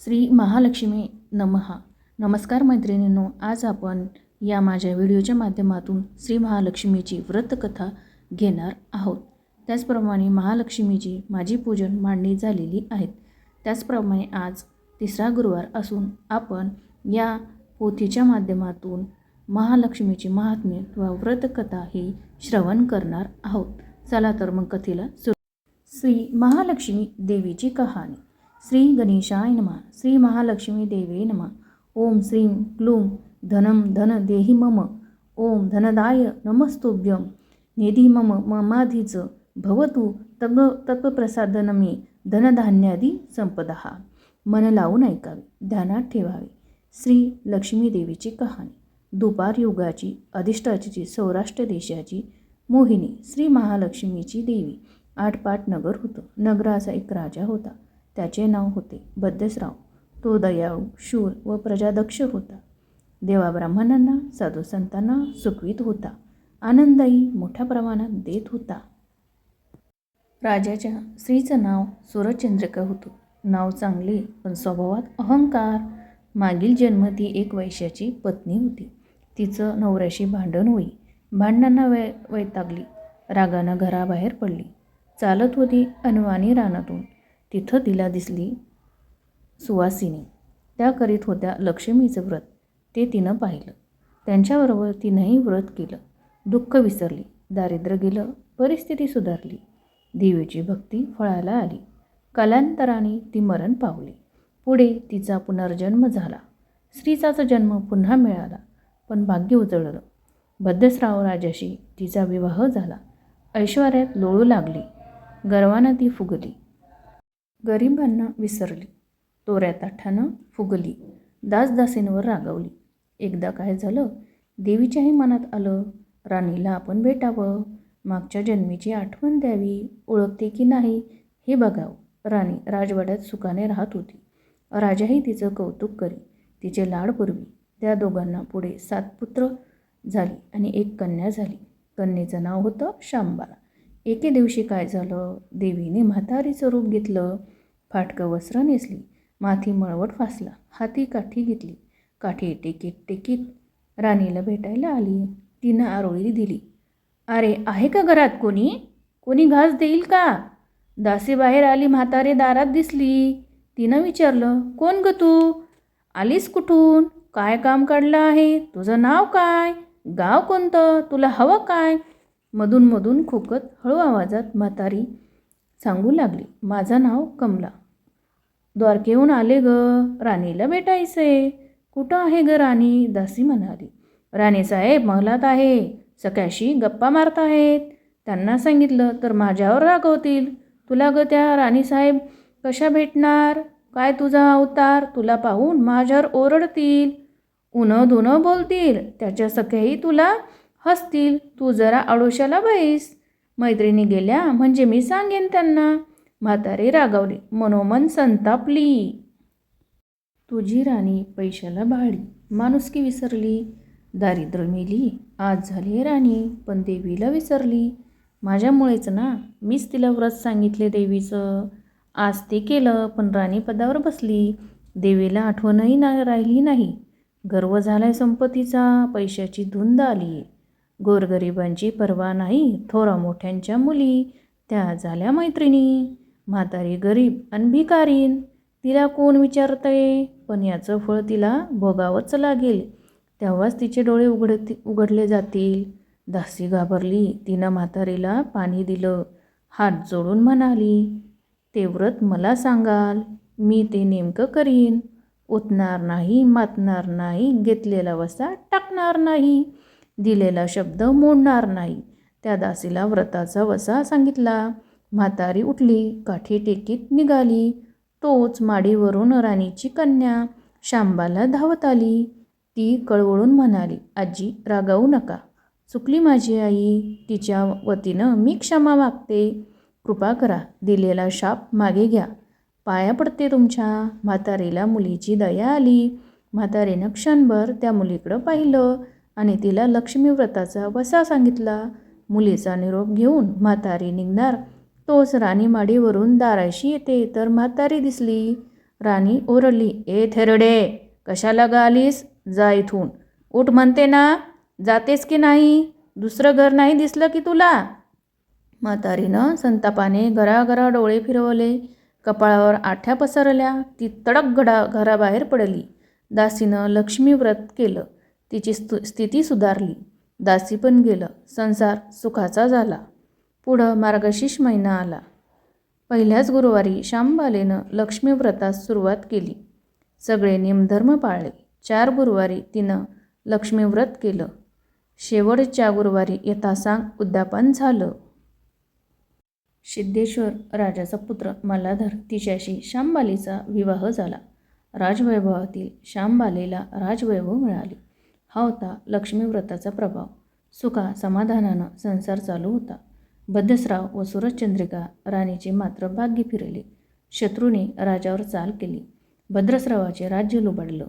श्री महालक्ष्मी नमहा नमस्कार मैत्रिणींनो आज आपण या माझ्या व्हिडिओच्या माध्यमातून श्री महालक्ष्मीची व्रतकथा घेणार आहोत. त्याचप्रमाणे महालक्ष्मीची माझी पूजन मांडणी झालेली आहेत. त्याचप्रमाणे आज तिसरा गुरुवार असून आपण या पोथीच्या माध्यमातून महालक्ष्मीची महात्म्य किंवा व्रतकथा ही श्रवण करणार आहोत. चला तर मग कथेला सुरू. श्री महालक्ष्मी देवीची कहाणी. श्री गणेशाय नमः. श्री महालक्ष्मी देवे नमः. ओम श्रीं क्लूं धनं धन देहि मम. ओम धनदाय नमस्तुभ्यं. निधी मम ममाधीचं भवतु तग तत्वप्रसादनमे धनधान्यादी संपदा. मन लावून ऐकावे ध्यानात ठेवावे. श्री लक्ष्मी देवीची कहाणी. दुपार युगाची अधिष्ठाची सौराष्ट्र देशाची मोहिनी श्री महालक्ष्मीची देवी. आठपाट नगर होतं. नगराचा एक राजा होता. त्याचे नाव होते बद्दसराव तो दयाळू शूर व प्रजादक्ष होता. देवा ब्राह्मणांना साधू संतांना सुखवीत होता. आनंदही मोठ्या प्रमाणात देत होता. राजाच्या स्त्रीचं नाव सूरजचंद्रिका होतं. नाव चांगले पण स्वभावात अहंकार. मागील जन्म ती एक वैश्याची पत्नी होती. तिचं नवऱ्याशी भांडण होई. भांडणांना वै वैतागली. रागानं घराबाहेर पडली. चालत होती अनवाणी रानातून. तिथं तिला दिसली सुवासिनी. त्या करीत होत्या लक्ष्मीचं व्रत. ते तिनं पाहिलं. त्यांच्याबरोबर तिनंही व्रत केलं. दुःख विसरली. दारिद्र्य गेलं. परिस्थिती सुधारली. देवीची भक्ती फळाला आली. कालांतराने ती मरण पावली. पुढे तिचा पुनर्जन्म झाला. स्त्रीचाचा जन्म पुन्हा मिळाला पण भाग्य उजळलं. भद्रसराव राजाशी तिचा विवाह झाला. ऐश्वर्यात लोळू लागली. गर्वानं ती फुगली. गरिबांना विसरली. तोऱ्या ताठानं फुगली. दासदासींवर रागवली. एकदा काय झालं? देवीच्याही मनात आलं राणीला आपण भेटावं मागच्या जन्मीची आठवण द्यावी ओळखते की नाही हे बघावं. राणी राजवाड्यात सुखाने राहत होती. राजाही तिचं कौतुक करी तिचे लाड पुरवी. त्या दोघांना पुढे सात पुत्र झाली आणि एक कन्या झाली. कन्येचं नाव होतं शांबाला. एके दिवशी काय झालं? देवीने म्हातारीचं रूप घेतलं. फाटकं वस्त्र नेसली. माथी मळवट फासला. हाती काठी घेतली. काठी टेकीत टेकीत राणीला भेटायला आली. तिनं आरोळी दिली. अरे आहे का घरात कोणी? कोणी घास देईल का? दासी बाहेर आली म्हातारे दारात दिसली. तिनं विचारलं कोण ग तू? आलीस कुठून? काय काम काढलं आहे? तुझं नाव काय? गाव कोणतं? तुला हवं काय? मधूनमधून खोकत हळू आवाजात म्हातारी सांगू लागली माझं नाव कमला. द्वारकेहून आले ग राणीला भेटायचंय कुठं आहे ग राणी? दासी म्हणाली. राणीसाहेब महलात आहे. सकाळशी गप्पा मारत आहेत त्यांना सांगितलं तर माझ्यावर रागवतील. तुला ग त्या राणीसाहेब कशा भेटणार? काय तुझा अवतार? तुला पाहून माझ्यावर ओरडतील. उनं धुनं बोलतील. त्याच्या सख्याही तुला हसतील तू जरा आडोशाला बैस. मैत्रिणी गेल्या म्हणजे मी सांगेन त्यांना. म्हातारी रागावली मनोमन संतापली. तुझी राणी पैशाला भाळी माणुसकी विसरली दारिद्र्य मेली. आज झाली राणी. पण देवीला विसरली. माझ्यामुळेच ना मीच तिला व्रत सांगितले देवीचं. आज ते केलं पण राणी पदावर बसली. देवीला आठवणही ना राहिली नाही. गर्व झालाय संपत्तीचा पैशाची धुंद आली गोरगरिबांची पर्वा नाही थोरा मोठ्यांच्या मुली त्या झाल्या मैत्रिणी. म्हातारी गरीब आणि भिकारीन तिला कोण विचारतंय? पण याचं फळ तिला भोगावंच लागेल. तेव्हाच तिचे डोळे उघडती उघडले जातील. दासी घाबरली तिनं म्हातारीला पाणी दिलं. हात जोडून म्हणाली ते व्रत मला सांगाल मी ते नेमकं करीन. उतणार नाही मातणार नाही घेतलेला वसा टाकणार नाही. दिलेला शब्द मोडणार नाही. त्या दासीला व्रताचा वसा सांगितला. म्हातारी उठली काठी टेकीत निघाली. तोच माडीवरून राणीची कन्या शांबाला धावत आली. ती कळवळून म्हणाली आजी रागावू नका. चुकली माझी आई. तिच्या वतीनं मी क्षमा मागते. कृपा करा दिलेला शाप मागे घ्या. पाया पडते तुमच्या. म्हातारीला मुलीची दया आली. म्हातारीनं क्षणभर त्या मुलीकडं पाहिलं. आणि तिला लक्ष्मी व्रताचा वसा सांगितला. मुलीचा निरोप घेऊन म्हातारी निघणार. तोच राणी माडीवरून दाराशी येते तर म्हातारी दिसली. राणी ओरडली ए थेरडे कशाला ग आलीस? जा इथून. उठ म्हणते ना जातेस की नाही? दुसरं घर नाही दिसलं की तुला? म्हातारीनं संतापाने घराघरा डोळे फिरवले. कपाळावर आठ्या पसरल्या. ती तडक घडा घराबाहेर पडली. दासीनं लक्ष्मी व्रत केलं. तिची स्तु स्थिती सुधारली. दासी पण गेलं. संसार सुखाचा झाला. पुढं मार्गशीर्ष महिना आला. पहिल्याच गुरुवारी श्यामबालेनं लक्ष्मीव्रतास सुरुवात केली. सगळे नियमधर्म पाळले. चार गुरुवारी तिनं लक्ष्मीव्रत केलं. शेवटच्या गुरुवारी यथासांग उद्यापन झालं. सिद्धेश्वर राजाचा पुत्र मल्हाधर तिच्याशी श्यामबालीचा विवाह झाला. राजवैभवातील श्यामबालेला राजवैभव मिळाले. हा होता लक्ष्मीव्रताचा प्रभाव. सुखा समाधानानं संसार चालू होता. भद्रस्राव व सुरजचंद्रिका राणीचे मात्र भाग्य फिरले. शत्रूने राजावर चाल केली. भद्रस्रावाचे राज्य लुबाडलं.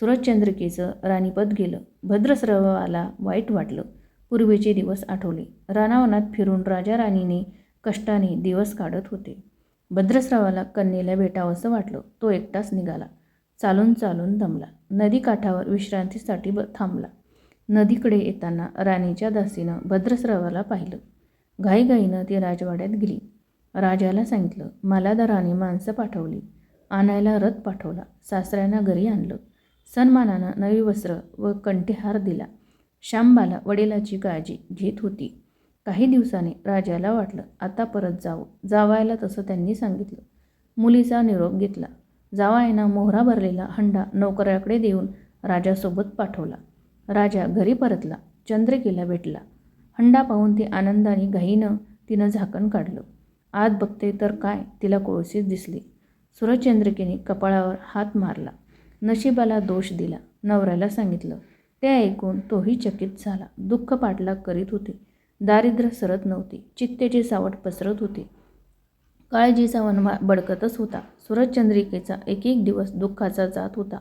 सूरजचंद्रिकेचं राणीपद गेलं. भद्रस्रावाला वाईट वाटलं. पूर्वीचे दिवस आठवले. रानावनात फिरून राजा राणीने कष्टाने दिवस काढत होते. भद्रस्रावाला कन्येला भेटावंसं वाटलं. तो एकटाच निघाला. चालून चालून दमला. नदी काठावर विश्रांतीसाठी ब थांबला. नदीकडे येताना राणीच्या दासीनं भद्रस्रावाला पाहिलं. घाईघाईनं ती राजवाड्यात गेली. राजाला सांगितलं मालाधाराने माणसं पाठवली. आणायला रथ पाठवला. सासऱ्यांना घरी आणलं. सन्मानानं नवी वस्त्र व कंठेहार दिला. श्यामबाला वडिलाची काळजी घेत होती. काही दिवसांनी राजाला वाटलं आता परत जावं. जावायला तसं त्यांनी सांगितलं. मुलीचा निरोप घेतला. जावायनं मोहरा भरलेला हंडा नोकऱ्याकडे देऊन राजासोबत पाठवला. राजा घरी परतला चंद्रिकेला भेटला. हंडा पाहून ती आनंदाने घाईनं तिनं झाकण काढलं. आत बघते तर काय तिला कोळसीच दिसली. सुरचंद्रिकेने कपाळावर हात मारला. नशिबाला दोष दिला. नवऱ्याला सांगितलं ते ऐकून तोही चकित झाला. दुःख पाठलाग करीत होते. दारिद्र्य सरत नव्हते. चित्तेची सावट पसरत होते. काळजीचा वनवा बडकतच होता. सूरजचंद्रिकेचा एक एक दिवस दुःखाचा जात होता.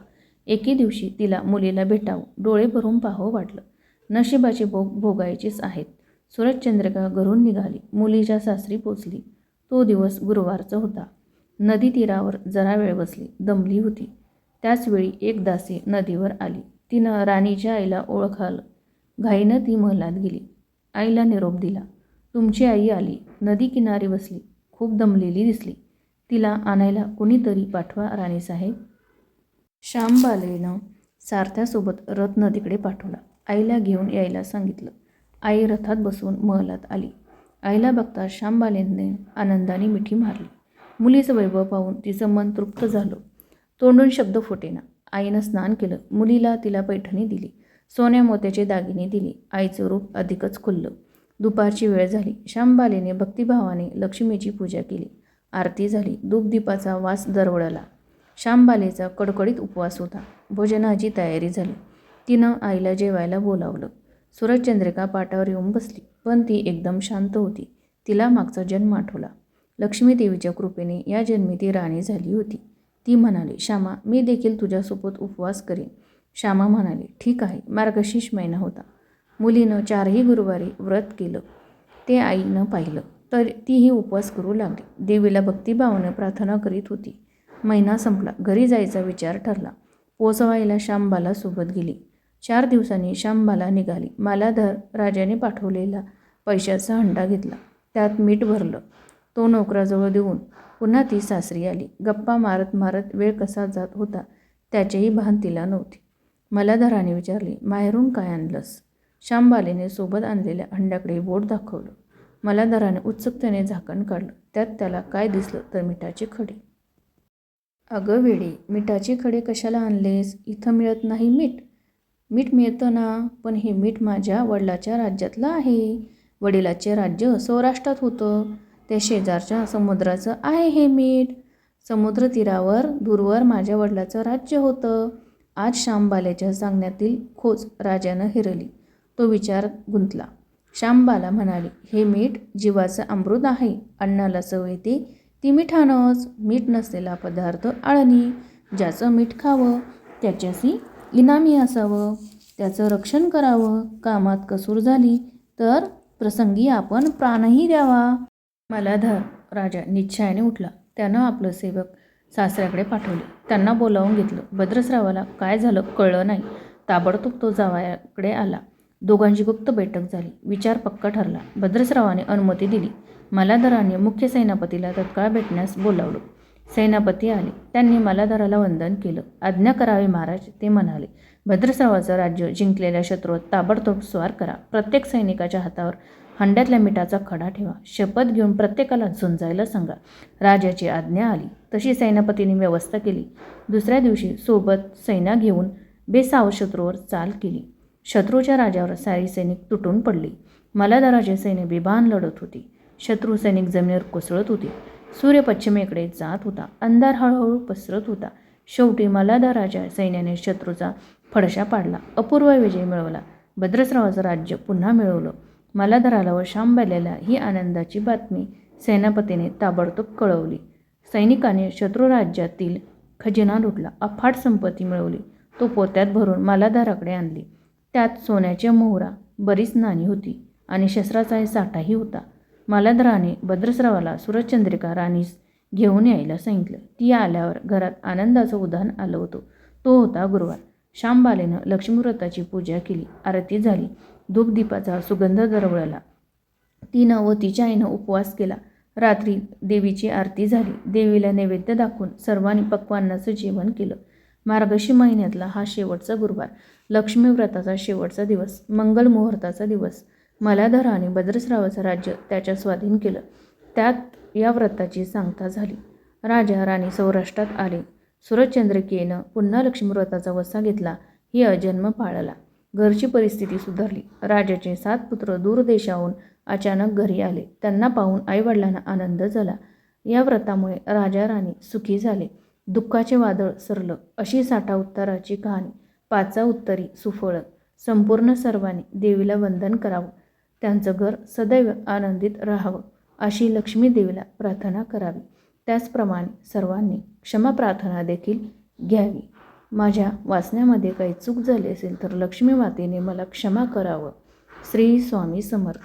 एके दिवशी तिला मुलीला भेटावं डोळे भरून पाहावं वाटलं. नशिबाचे भोग भोगायचेच आहेत. सूरजचंद्रिका घरून निघाली. मुलीच्या सासरी पोचली. तो दिवस गुरुवारचा होता. नदी तीरावर जरा वेळ बसली. दमली होती. त्याचवेळी एक दासी नदीवर आली. तिनं राणीच्या आईला ओळखालं. घाईनं ती महलात गेली. आईला निरोप दिला. तुमची आई आली. नदी किनारी बसली. खूप दमलेली दिसली. तिला आणायला कुणीतरी पाठवा राणीसाहेब. श्यामबालेनं सारथ्यासोबत रथ नदीकडे पाठवला. आईला घेऊन यायला सांगितलं. आई रथात बसून महलात आली. आईला बघता श्यामबालेने आनंदाने मिठी मारली. मुलीचं वैभव पाहून तिचं मन तृप्त झालं. तोंडून शब्द फुटेना. आईनं स्नान केलं. मुलीला तिला पैठणी दिली. सोन्या मोत्याचे दागिने दिले. आईचं रूप अधिकच खुललं. दुपारची वेळ झाली. श्यामबालेने भक्तिभावाने लक्ष्मीची पूजा केली. आरती झाली. दूपदीपाचा वास दरवळला. श्यामबालेचा कडकडीत उपवास होता. भोजनाची तयारी झाली. तिनं आईला जेवायला बोलावलं. सूरजचंद्रिका पाटावर येऊन बसली. पण ती एकदम शांत होती. तिला मागचा जन्म आठवला. लक्ष्मी देवीच्या कृपेने या जन्मी ती राणी झाली होती. ती म्हणाली श्यामा मी देखील तुझ्यासोबत उपवास करेन. श्यामा म्हणाली ठीक आहे. मार्गशीर्ष महिना होता. मुलीनं चारही गुरुवारी व्रत केलं. ते आईनं पाहिलं. तर तीही उपवास करू लागली. देवीला भक्तिभावानं प्रार्थना करीत होती. महिना संपला. घरी जायचा विचार ठरला. पोचवायला श्यामबाला सोबत गेली. चार दिवसांनी श्यामबाला निघाली. मालाधर राजाने पाठवलेला पैशाचा हंडा घेतला. त्यात मीठ भरलं. तो नोकराजवळ देऊन पुन्हा ती सासरी आली. गप्पा मारत मारत वेळ कसा जात होता त्याचेही भान तिला नव्हते. मलाधराने विचारले माहेरून काय आणलंस? श्यामबालेने सोबत आणलेल्या हंड्याकडे बोट दाखवलं. मला दराने उत्सुकतेने झाकण काढलं. त्यात त्याला काय दिसलं तर मिठाचे खडे. अगं वेडे मिठाचे खडे कशाला आणलेस? इथं मिळत नाही मीठ. मीठ मिळतं ना पण हे मीठ माझ्या वडिलाच्या राज्यातलं आहे. वडिलाचे राज्य सौराष्ट्रात होतं. त्या शेजारच्या समुद्राचं आहे हे मीठ. समुद्र तीरावर दूरवर माझ्या वडिलाचं राज्य होतं. आज श्यामबाल्याच्या सांगण्यातील खोज राजानं हिरली. तो विचार गुंतला. श्यामबाला म्हणाली हे मीठ जीवाचं अमृत आहे. अन्नाला चव येते. ती मिठानंच. मीठ नसलेला पदार्थ आळणी. ज्याचं मीठ खावं त्याच्याशी इनामी असावं. त्याचं रक्षण करावं. कामात कसूर झाली तर प्रसंगी आपण प्राणही द्यावा. मला धर. राजा निश्चयाने उठला. त्यानं आपलं सेवक सासऱ्याकडे पाठवले. त्यांना बोलावून घेतलं. भद्रस्रावाला काय झालं कळलं नाही. ताबडतोब तो जावयाकडे आला. दोघांची गुप्त बैठक झाली. विचार पक्का ठरला. भद्रस्रावाने अनुमती दिली. मलाधराने मुख्य सेनापतीला तत्काळ भेटण्यास बोलावलं. सेनापती आले. त्यांनी मलाधराला वंदन केलं. आज्ञा करावी महाराज ते म्हणाले. भद्रस्रावाचं राज्य जिंकलेल्या शत्रूवर ताबडतोब स्वार करा. प्रत्येक सैनिकाच्या हातावर हंड्यातल्या मिठाचा खडा ठेवा. शपथ घेऊन प्रत्येकाला झुंजायला सांगा. राजाची आज्ञा आली. तशी सेनापतीने व्यवस्था केली. दुसऱ्या दिवशी सोबत सैना घेऊन बेसाव शत्रूवर चाल केली. शत्रूच्या राजावर सारी सैनिक तुटून पडली. मलादराचे सैन्य बेभान लढत होती. शत्रू सैनिक जमिनीवर कोसळत होते. सूर्य पश्चिमेकडे जात होता. अंधार हळूहळू पसरत होता. शेवटी मलादराच्या सैन्याने शत्रूचा फडशा पाडला. अपूर्व विजय मिळवला. भद्रस्रावाचं राज्य पुन्हा मिळवलं. मलादराला व शांबल्याला ही आनंदाची बातमी सेनापतीने ताबडतोब कळवली. सैनिकाने शत्रू राज्यातील खजिना लुटला. अफाट संपत्ती मिळवली. तो पोत्यात भरून मालाधाराकडे आणली. त्यात सोन्याच्या मोहरा बरीच नाणी होती आणि शस्त्राचा साठाही होता. मालाधराने भद्रस्रावाला सुरचंद्रिका राणीस घेऊन यायला सांगितलं. ती आल्यावर घरात आनंदाचं उदाहरण आलं होतं. तो होता गुरुवार. श्यामबालेनं लक्ष्मीव्रताची पूजा केली. आरती झाली. धूपदीपाचा सुगंध दरवळला. तिनं व तिच्या आईनं उपवास केला. रात्री देवीची आरती झाली. देवीला नैवेद्य दाखवून सर्वांनी पक्वांनाचं जेवण केलं. मार्गशी महिन्यातला हा शेवटचा गुरुवार. लक्ष्मी व्रताचा शेवटचा दिवस मंगल मुहूर्ताचा दिवस. मलाधराने भद्रस्रावाचं राज्य त्याच्या स्वाधीन केलं. त्यात या व्रताची सांगता झाली. राजा राणी सौराष्ट्रात आले. सुरचंद्रिकेनं पुन्हा लक्ष्मीव्रताचा वसा घेतला. ही अजन्म पाळला. घरची परिस्थिती सुधारली. राजाचे सात पुत्र दूरदेशाहून अचानक घरी आले. त्यांना पाहून आईवडिलांना आनंद झाला. या व्रतामुळे राजा राणी सुखी झाले. दुःखाचे वादळ सरलं. अशी साठा उत्ताराची कहाणी. पाचा उत्तरी सुफळ. संपूर्ण सर्वांनी देवीला वंदन करावं. त्यांचं घर सदैव आनंदित राहावं अशी लक्ष्मी देवीला प्रार्थना करावी. त्याचप्रमाणे सर्वांनी क्षमा प्रार्थना देखील घ्यावी. माझ्या वाचण्यामध्ये काही चूक झाली असेल तर लक्ष्मी मातेने मला क्षमा करावं. श्री स्वामी समर्थ.